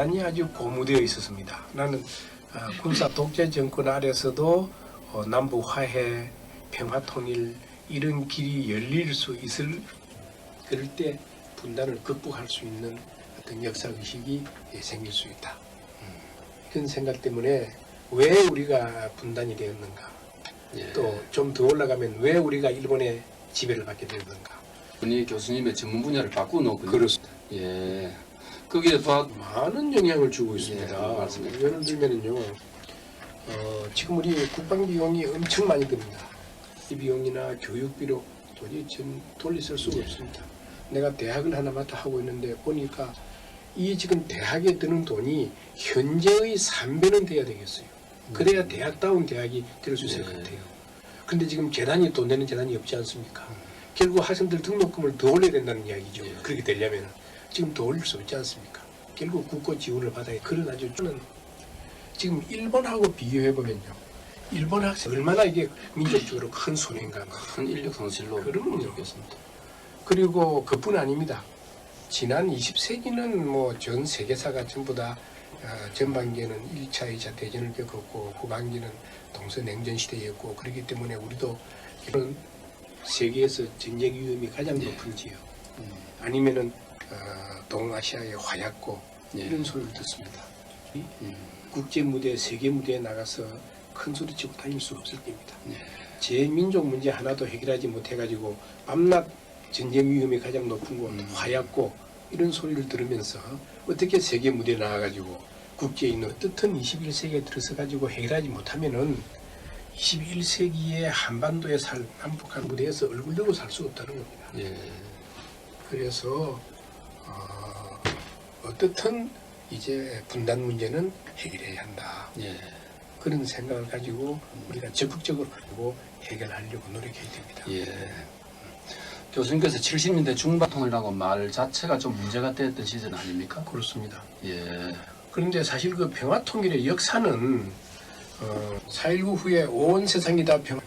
어, 대단히 아주 고무되어 있었습니다. 나는 아, 군사 독재 정권 아래서도 어, 남북 화해, 평화 통일 이런 길이 열릴 수 있을 그럴 때 분단을 극복할 수 있는 어떤 역사 의식이 예, 생길 수 있다. 음, 이런 생각 때문에 왜 우리가 분단이 되었는가? 예. 또좀 더 올라가면 왜 우리가 일본의 지배를 받게 되었는가? 분이 교수님의 전문 분야를 바꾸놓군요. 그렇습니다. 예. 거기에 봐 많은 영향을 주고 있습니다. 예, 맞습니다. 예를 들면은요, 어, 지금 우리 국방 비용이 엄청 많이 듭니다. 이 비용이나 교육비로 도저히 전 돌리 쓸 수가 없습니다. 내가 대학을 하나마다 하고 있는데 보니까 이 지금 대학에 드는 돈이 현재의 3배는 돼야 되겠어요. 그래야 대학다운 대학이 될 수 있을 것 예. 같아요. 근데 지금 재단이 돈 내는 재단이 없지 않습니까? 결국 학생들 등록금을 더 올려야 된다는 이야기죠. 예. 그렇게 되려면 지금 더 올릴 수 없지 않습니까? 결국 국고 지원을 받아야 그런 아주 저는 지금 일본하고 비교해 보면요. 일본 학생 얼마나 이게 민족적으로 큰 손해인가. 큰 인력 상실로 그럼요. 좋겠습니다. 그리고 그뿐 아닙니다. 지난 20세기는 뭐 전 세계사가 전부 다 아, 전반기에는 1차, 2차 대전을 겪었고 후반기는 동서냉전 시대였고 그렇기 때문에 우리도 이런 세계에서 전쟁 위험이 가장 예. 높은 지역 음. 아니면은 어, 동아시아의 화약고 예. 이런 소리를 듣습니다. 음. 국제 무대, 세계 무대에 나가서 큰 소리 치고 다닐 수 없을 겁니다. 예. 제 민족 문제 하나도 해결하지 못해가지고 밤낮 전쟁 위험이 가장 높은 곳, 음. 화약고 이런 소리를 들으면서 어떻게 세계 무대에 나와가지고 국제에 있는 뜻은 21세기에 들어서 가지고 해결하지 못하면은 21세기의 한반도에 살 남북한 무대에서 얼굴 들고 살 수 없다는 겁니다. 예. 그래서 어, 어떻든 이제 분단 문제는 해결해야 한다. 예. 그런 생각을 가지고 우리가 적극적으로 가지고 해결하려고 노력해야 됩니다. 예. 교수님께서 70년대 중반통이라고 말 자체가 좀 문제가 됐던 시절 아닙니까? 그렇습니다. 예. 그런데 사실 그 평화통일의 역사는 어, 4.19 후에 온 세상이 다 평화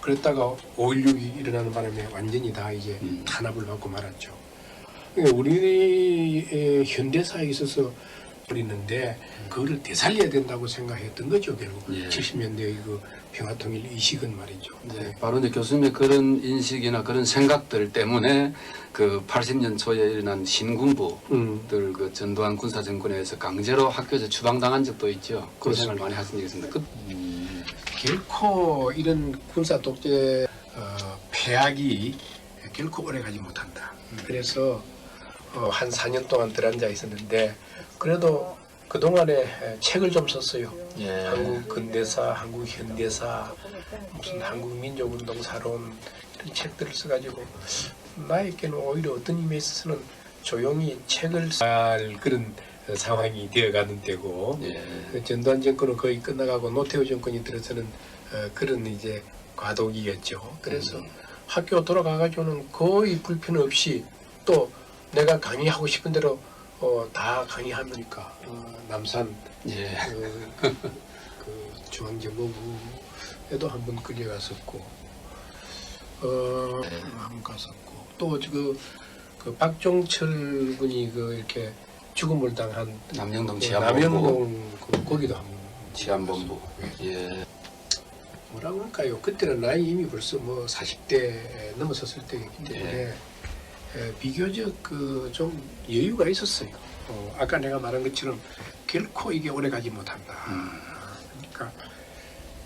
그랬다가 5.16이 일어나는 바람에 완전히 다 이제 음. 탄압을 받고 말았죠. 그러니까 우리의 현대사에 있어서 버리는데 그거를 되살려야 된다고 생각했던 거죠 결국 예. 70년대의 그 평화통일 이식은 말이죠. 네, 바로 이제 교수님의 그런 인식이나 그런 생각들 때문에 그 80년 초에 일어난 신군부들 음, 그 전두환 군사 정권에 의해서 강제로 학교에서 추방당한 적도 있죠. 고생을 많이 하신 적이 있습니다. 그, 음, 결코 이런 군사 독재 어, 폐악이 결코 오래 가지 못한다. 그래서 어, 한 4년 동안 들어앉아 있었는데 그래도 그 동안에 책을 좀 썼어요. 예. 한국 근대사, 한국 현대사, 무슨 한국 민족운동 사론 이런 책들을 써가지고 나에게는 오히려 어떤 의미에 있어서는 조용히 책을 쓸 그런 어, 상황이 되어가는 때고 예. 그 전두환 정권은 거의 끝나가고 노태우 정권이 들어서는 어, 그런 이제 과도기였죠. 그래서 음. 학교 돌아가가지고는 거의 불편 없이 또 내가 강의하고 싶은 대로 어, 다 강의하니까 어, 남산 예. 그, 그 중앙정보부에도 한 번 끌려갔었고 어, 네. 한번 갔었고 또그 그 박종철 군이 그 이렇게 죽음을 당한 남영동 그. 남영동 그 거기도 한번 치안본부. 예. 뭐라 그럴까요? 그때는 나이 이미 벌써 뭐 40대 넘어섰을 때이기 때문에 예. 에, 비교적 그 좀 여유가 있었어요. 어, 아까 내가 말한 것처럼 결코 이게 오래 가지 못한다. 음. 그러니까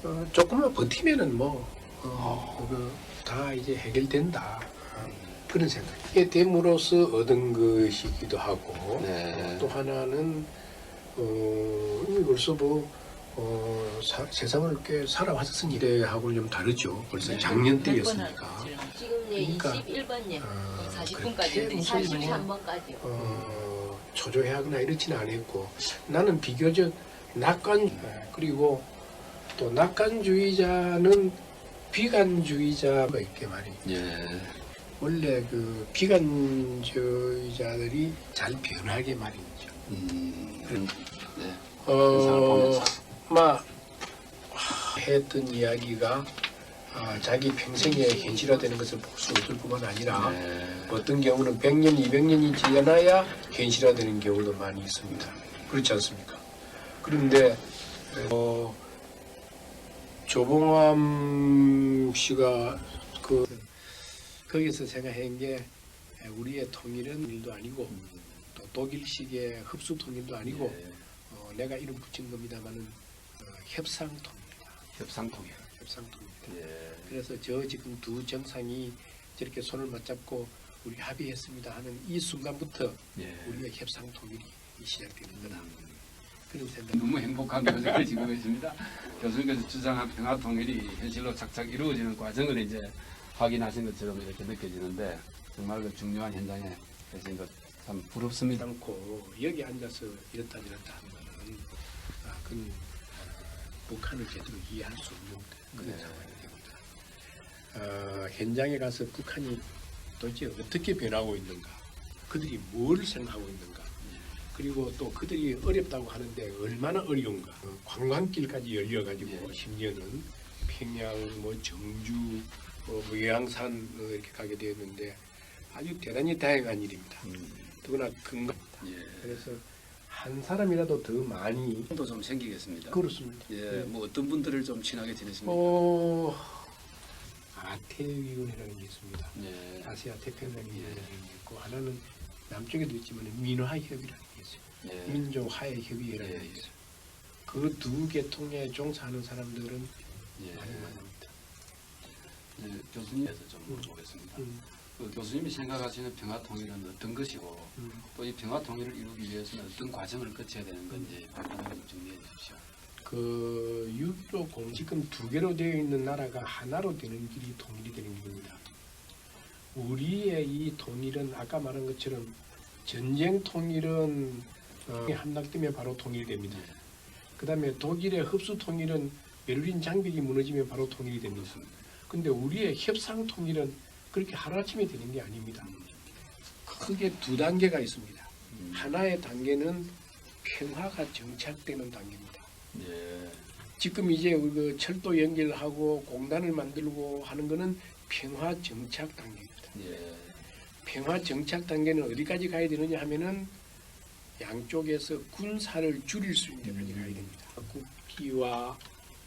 어, 조금만 버티면은 뭐 어, 그거 다 이제 해결된다. 어, 그런 생각. 이게 됨으로써 얻은 것이기도 하고 네. 또 하나는 어, 벌써 뭐 어, 사- 세상을 꽤 살아왔었으니 이래하고는 좀 다르죠. 벌써 네. 작년 때였으니까. 지금 예 그러니까, 21번님 어, 40분까지 그렇게 무슨 43번까지요. 어, 초조해하거나 이렇지는 않았고 나는 비교적 낙관 그리고 또 낙관주의자는 비관주의자가 있게 말이에요. 예. 원래 그 비관주의자들이 잘 변하게 말이죠. 음. 네. 어. 막 했던 이야기가 아, 자기 평생에 현실화되는 것을 볼수 없을 뿐만 아니라 네. 어떤 경우는 100년, 200년이 지나야 현실화되는 경우도 많이 있습니다. 그렇지 않습니까? 그런데 어, 조봉암 씨가 그 거기서 생각한 게 우리의 통일은 일도 아니고 또 독일식의 흡수 통일도 아니고 예. 어, 내가 이름 붙인 겁니다만은 어, 협상 통일이다. 협상 통일. 협상 통일이다. 예. 그래서 저 지금 두 정상이 저렇게 손을 맞잡고 우리 합의했습니다 하는 이 순간부터 예. 우리의 협상 통일이 시작되는 거다. 음. 그런 생각. 너무 행복한 표정을 지고 있습니다. 교수님께서 주장한 평화 통일이 현실로 착착 이루어지는 과정을 이제 확인하신 것처럼 이렇게 느껴지는데 정말 그 중요한 현장에 계신 것참 부럽습니다. 않고 여기 앉아서 이렇다 저렇다 하는 거는 아, 아, 북한을 제대로 이해할 수 없는 그런 네. 상황이 됩니다. 어, 현장에 가서 북한이 도대체 어떻게 변하고 있는가, 그들이 뭘 생각하고 있는가, 그리고 또 그들이 어렵다고 하는데 얼마나 어려운가. 어, 관광길까지 열려가지고 예. 심지어는 평양, 뭐 정주, 뭐 외양산 어, 이렇게 가게 되었는데 아주 대단히 다양한 일입니다. 음. 더구나 금강. 예. 그래서 한 사람이라도 더 많이 또좀 생기겠습니다. 그렇습니다. 예, 뭐 어떤 분들을 좀 친하게 지내십니까? 어, 아태위원회라는 게 있습니다. 예. 아시아 태평양위원회라는 게 있고 하나는 남쪽에도 있지만 민화협이라는 게 있어요. 예. 민족화해협의회라는 예, 게 예. 있어요. 그두 계통에 종사하는 사람들은 예. 많이 만납니다. 예, 교수님께서 좀 물어보겠습니다. 음, 그 교수님이 생각하시는 평화 통일은 어떤 것이고 음. 또이 평화 통일을 이루기 위해서는 어떤 과정을 거쳐야 되는 건지 간단하게 좀 정리해 주십시오. 그6.15 공지금 두 개로 되어 있는 나라가 하나로 되는 길이 통일이 되는 길입니다. 우리의 이 통일은 아까 말한 것처럼 전쟁 통일은 어, 함락되면 바로 통일됩니다. 그 다음에 독일의 흡수 통일은 베를린 장벽이 무너지면 바로 통일이 됩니다. 근데 우리의 협상 통일은 그렇게 하루아침에 되는 게 아닙니다. 크게 두 단계가 있습니다. 음. 하나의 단계는 평화가 정착되는 단계입니다. 예. 지금 이제 그 철도 연결하고 공단을 만들고 하는 거는 평화 정착 단계입니다. 예. 평화 정착 단계는 어디까지 가야 되느냐 하면은 양쪽에서 군사를 줄일 수 있는 데까지 가야 됩니다. 국기와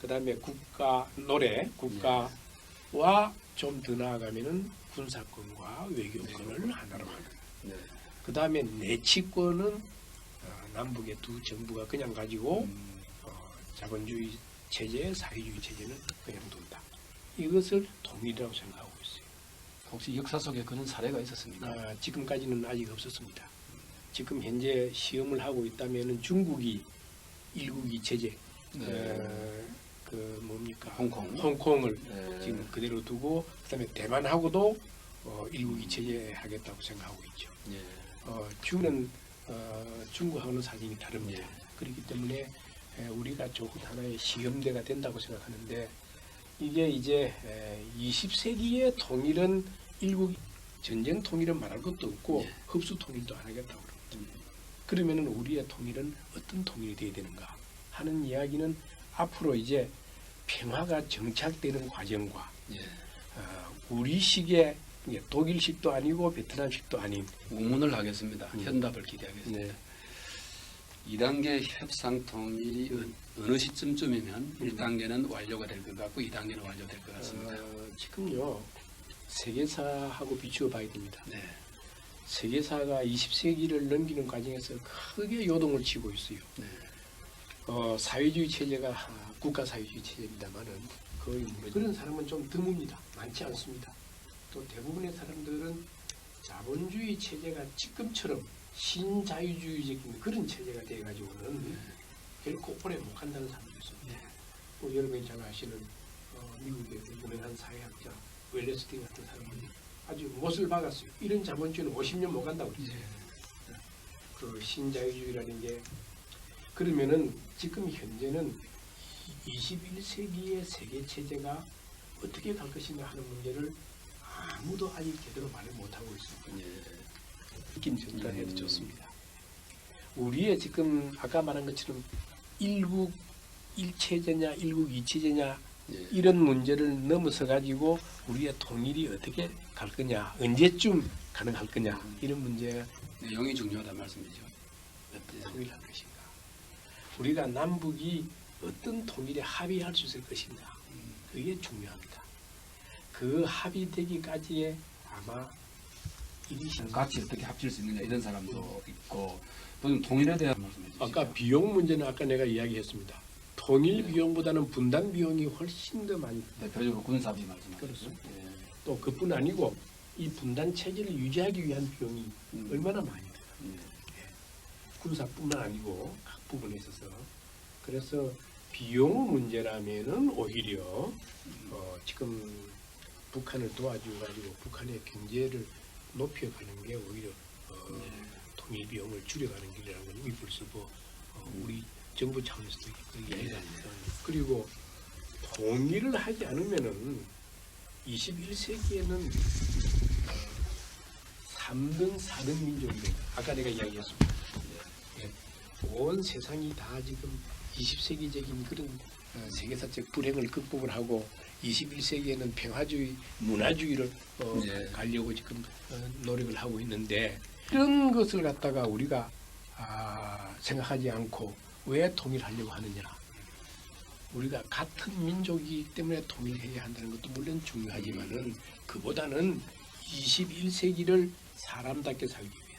그다음에 국가 노래 국가와 좀 더 나아가면은 군사권과 외교권을 하나로 하는. 네. 그 다음에 내치권은 어, 남북의 두 정부가 그냥 가지고 음. 어, 자본주의 체제, 사회주의 체제는 그냥 둔다. 이것을 통일이라고 생각하고 있어요. 혹시 역사 속에 그런 사례가 있었습니까? 아, 지금까지는 아직 없었습니다. 지금 현재 시험을 하고 있다면은 중국이 일국이 체제, 네. 어, 그 뭡니까 홍콩. 홍콩을 네. 지금 그대로 두고 그다음에 대만하고도 어, 일국이 체제 하겠다고 생각하고 있죠. 예. 어, 중국은 어, 중국하고는 사정이 다릅니다. 예. 그렇기 때문에 에, 우리가 조금 하나의 시험대가 된다고 생각하는데 이게 이제 에, 20세기의 통일은 일국 전쟁 통일은 말할 것도 없고 예. 흡수 통일도 안 하겠다고 그럽니다. 그러면은 우리의 통일은 어떤 통일이 되어야 되는가 하는 이야기는 앞으로 이제 평화가 정착되는 과정과 예. 어, 우리식의 이제 독일식도 아니고 베트남식도 아닌 우문을 하겠습니다. 음. 현답을 기대하겠습니다. 네. 2단계 협상 통일이 어- 어느 시점쯤이면 1단계는 완료가 될 것 같고 2단계는 완료될 것 같습니다. 어, 지금요 세계사하고 비추어 봐야 됩니다. 네. 세계사가 20세기를 넘기는 과정에서 크게 요동을 치고 있어요. 네. 어, 사회주의 체제가 아, 국가 사회주의 체제입니다만은 거의 무너져. 그런 사람은 좀 드뭅니다. 많지 않습니다. 또 대부분의 사람들은 자본주의 체제가 지금처럼 신자유주의적인 그런 체제가 돼가지고는 결코 오래 못 간다는 사람도 있습니다. 뭐 여러분이 잘 아시는 어, 미국의 그 유명한 사회학자 웰레스틴 같은 사람은 아주 못을 박았어요. 이런 자본주의는 50년 못 간다고 그랬어요. 그 신자유주의라는 게 그러면은 지금 현재는 21세기의 세계 체제가 어떻게 갈 것인가 하는 문제를 아무도 아직 제대로 말을 못하고 있습니다. 예. 느낌 전달해도 음. 좋습니다. 우리의 지금 아까 말한 것처럼 일국 일체제냐 일국 이체제냐 예. 이런 문제를 넘어서 가지고 우리의 통일이 어떻게 갈 거냐, 언제쯤 가능할 거냐 이런 문제가 내용이 중요하다 말씀이죠. 어떻게 통일할 것인가. 우리가 남북이 어떤 통일에 합의할 수 있을 것인가. 그게 중요합니다. 그 합의되기까지의 아마 같이 어떻게 합칠 수 있느냐 이런 사람도 있고 또는 통일에 대한 말씀해 주시죠. 아까 비용 문제는 아까 내가 이야기했습니다. 통일 네. 비용보다는 분단 비용이 훨씬 더 많이 대표적으로 군사비 말씀하셨죠. 그렇습니다. 예. 또 그뿐 아니고 이 분단 체제를 유지하기 위한 비용이 음. 얼마나 많이 들어요. 예. 군사뿐만 아니고 각 부분에 있어서 그래서 비용 문제라면은 오히려 어, 지금 북한을 도와주고 가지고 북한의 경제를 높여가는 게 오히려 어, 네. 통일 비용을 줄여가는 길이라는 걸 우리 벌써도 어, 우리 정부 차원에서도 그렇게 네. 얘기합니다. 그리고 통일을 하지 않으면은 21세기에는 3등, 4등 민족이 된다. 아까 내가 이야기했습니다. 예. 온 세상이 다 지금 20세기적인 그런 어, 세계사적 불행을 극복을 하고 21세기에는 평화주의, 문화주의를 어, 예. 가려고 지금 어, 노력을 하고 있는데 이런 것을 갖다가 우리가 아, 생각하지 않고 왜 통일하려고 하느냐? 우리가 같은 민족이기 때문에 통일해야 한다는 것도 물론 중요하지만은 그보다는 21세기를 사람답게 살기 위해서,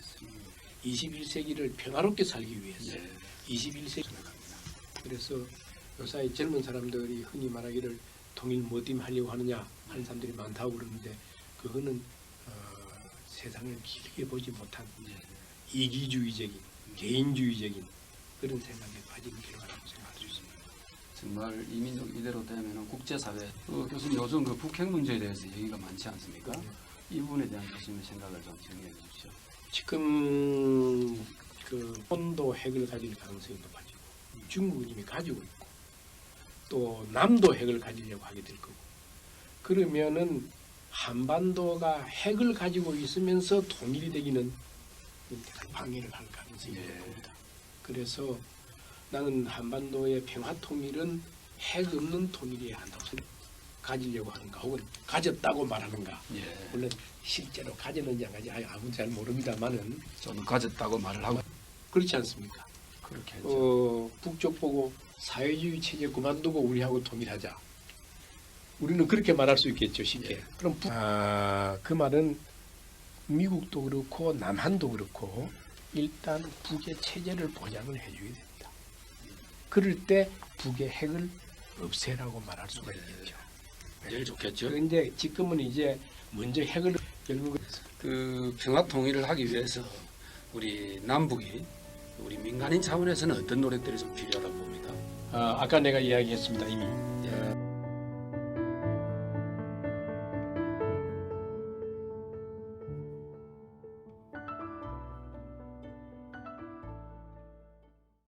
21세기를 평화롭게 살기 위해서, 예. 21세기 생각합니다. 그래서 요사이 젊은 사람들이 흔히 말하기를 통일 뭐임 하려고 하느냐 하는 사람들이 많다고 그러는데 그거는 어, 세상을 길게 보지 못한 이기주의적인 개인주의적인 그런 생각에 빠진 결과라고 생각할 수 있습니다. 정말 이민족 이대로 되면 국제사회 그 교수님 요즘 그 북핵 문제에 대해서 얘기가 많지 않습니까? 이 부분에 대한 교수님의 생각을 좀 정리해 주십시오. 지금 그 본도 핵을 가질 가능성이 높아지고 중국은 이미 가지고 있고 또 남도 핵을 가지려고 하게 될 거고 그러면은 한반도가 핵을 가지고 있으면서 통일이 되기는 방해를 할 가능성이 예. 높습니다. 그래서 나는 한반도의 평화 통일은 핵 없는 통일이어야 한다고 생각. 가지려고 하는가 혹은 가졌다고 말하는가 예. 물론 실제로 가졌는지 안 가지 아무도 잘 모릅니다만은 저는 가졌다고 말을 하고 그렇지 않습니까? 그렇게 했죠. 어, 북쪽 보고 사회주의 체제 그만두고 우리하고 통일하자. 우리는 그렇게 말할 수 있겠죠, 쉽게. 예. 그럼 북, 아, 그 말은 미국도 그렇고 남한도 그렇고 일단 북의 체제를 보장을 해줘야 됩니다. 그럴 때 북의 핵을 없애라고 말할 수가 있겠죠. 제일 좋겠죠. 그런데 지금은 이제 먼저 핵을 결국 그 평화 통일을 하기 위해서 우리 남북이 우리 민간인 차원에서는 어떤 노력들이 좀 필요하다고 봅니까? 아, 아까 내가 이야기했습니다 이미